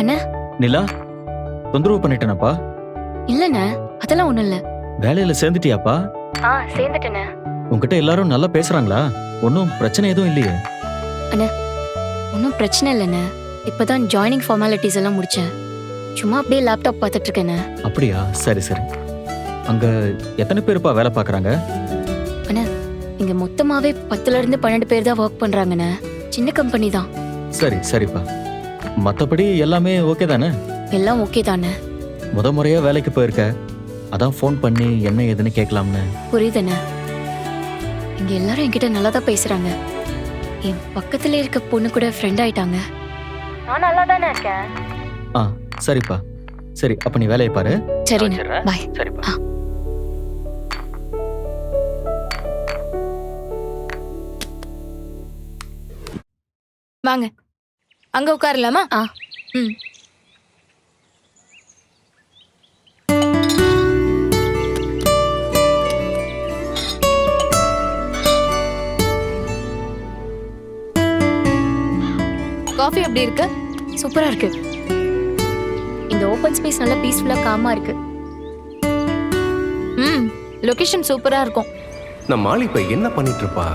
அண்ணா. நிலா தொந்தரவு பண்ணிட்டேனப்பா? இல்லண்ணா அதெல்லாம் ஒண்ணும் இல்ல. வேலையில சேர்ந்துட்டியாப்பா? ஆ சேர்ந்துட்டேண்ணா. உன்கிட்ட எல்லாரும் நல்லா பேசுறாங்களா? ஒன்றும் பிரச்சனை எதுவும் இல்லையே. அண்ணா ஒன்றும் பிரச்சனை இல்லைண்ணே. இப்போதான் ஜாயினிங் ஃபார்மாலிட்டிஸ் எல்லாம் முடிச்சேன். சும்மா அப்படியே லேப்டாப் பார்த்துட்டு இருக்கேண்ணே அப்படியா? சரி சரி. அங்க எத்தனை பேருப்பா வேலை பார்க்குறாங்க? அண்ணா இங்க மொத்தமாவே பத்துல இருந்து பன்னெண்டு பேர் தான் ஒர்க் பண்றாங்கண்ணே. சின்ன கம்பெனி தான். சரி சரிப்பா. மத்தபடி எல்லாமே ஓகே தானே? எல்லாம் ஓகே தானே. முத முறையா வேலைக்கு போயிருக்க. அதான் ஃபோன் பண்ணி என்ன ஏதுன்னு கேட்கலாம்னு. புரியுதுண்ணே. இங்க எல்லாரும் என்கிட்ட நல்லா தான் பேசுறாங்க. என் பக்கத்துல இருக்க பொண்ணு கூட ஃப்ரெண்ட் ஆயிட்டாங்க. நான் நல்லா தானே இருக்கேன்? ஆ சரிப்பா. சரி அப்ப நீ வேலையை பாரு. சரிண்ணே. பாய் சரிப்பா. வாங்க. அங்க உட்காரலாமா? ஆ. ம். காஃபி எப்படி இருக்கு? சூப்பரா இருக்கு. இந்த ஓபன் ஸ்பேஸ் நல்லா பீஸ்ஃபுல்லா காமா இருக்கு. ம் லொகேஷன் சூப்பரா இருக்கும். நம்ம இப்ப என்ன பண்ணிட்டு இருப்பா?